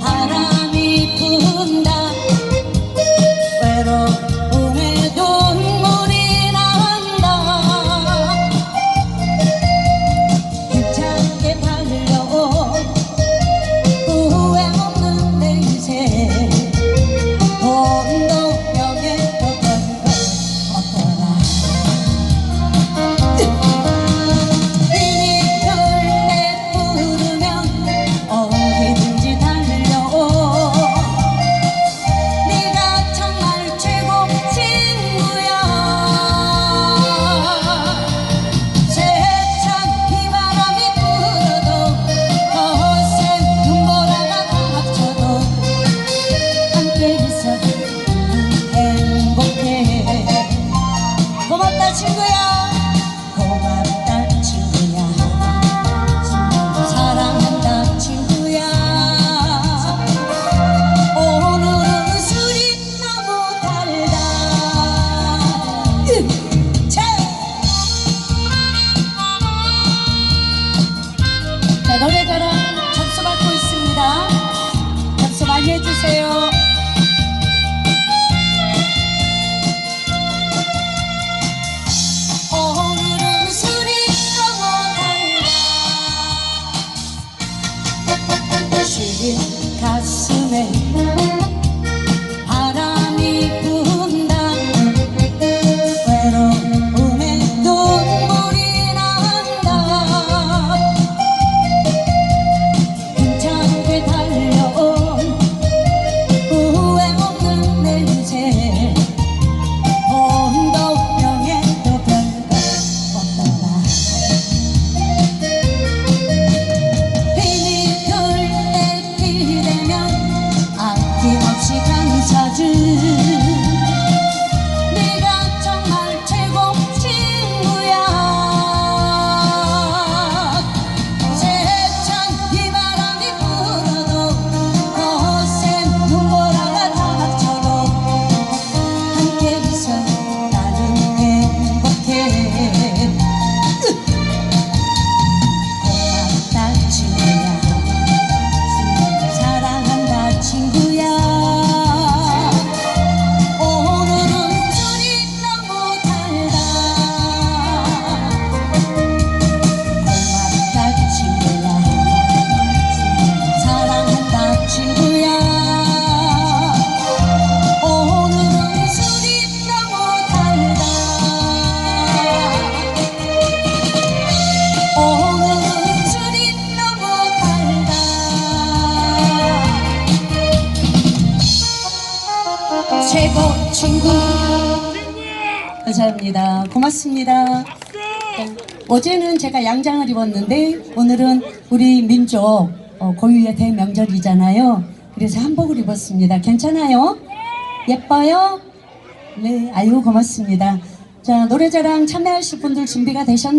바람이 분다. Oh. 최고 친구 감사합니다. 고맙습니다. 어, 어제는 제가 양장을 입었는데 오늘은 우리 민족 어, 고유의 대명절이잖아요. 그래서 한복을 입었습니다. 괜찮아요? 예뻐요? 네, 아유 고맙습니다. 자 노래자랑 참여하실 분들 준비가 되셨나요?